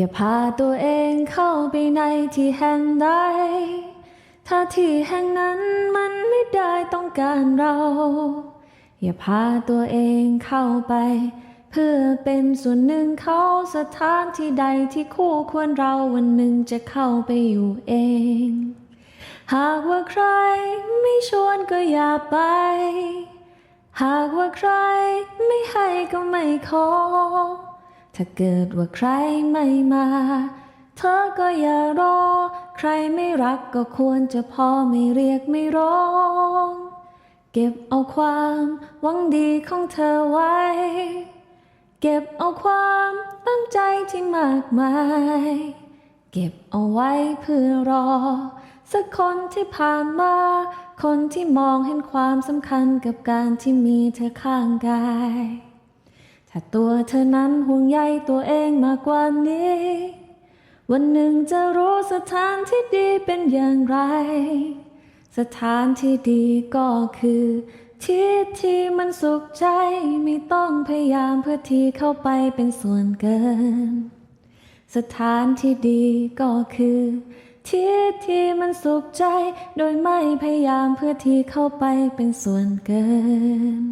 อย่าพาตัวเองเข้าไปในที่แห่งใด ถ้าที่แห่งนั้นมันไม่ได้ต้องการเรา อย่าพาตัวเองเข้าไป เพื่อเป็นส่วนหนึ่งเขาสถานที่ใดที่คู่ควรเราวันหนึ่งจะเข้าไปอยู่เอง หากว่าใครไม่ชวนก็อย่าไป หากว่าใครไม่ให้ก็ไม่ขอ ถ้าเกิดว่าใครไม่มา เธอก็อย่ารอ ใครไม่รักก็ควรจะพอไม่เรียกไม่ร้อง เก็บเอาความหวังดีของเธอไว้ เก็บเอาความตั้งใจที่มากมาย เก็บเอาไว้เพื่อรอ สักคนที่ผ่านมา คนที่มองเห็นความสำคัญกับการที่มีเธอข้างกาย ถ้าตัวเธอนั้นห่วงใยตัวเองมากกว่านี้ วันหนึ่งจะรู้สถานที่ดีเป็นอย่างไร สถานที่ดีก็คือ ที่ที่มันสุขใจไม่ต้องพยายามเพื่อที่เข้าไปเป็นส่วนเกิน สถานที่ดีก็คือที่ที่มันสุขใจ โดยไม่พยายามเพื่อที่เข้าไปเป็นส่วนเกิน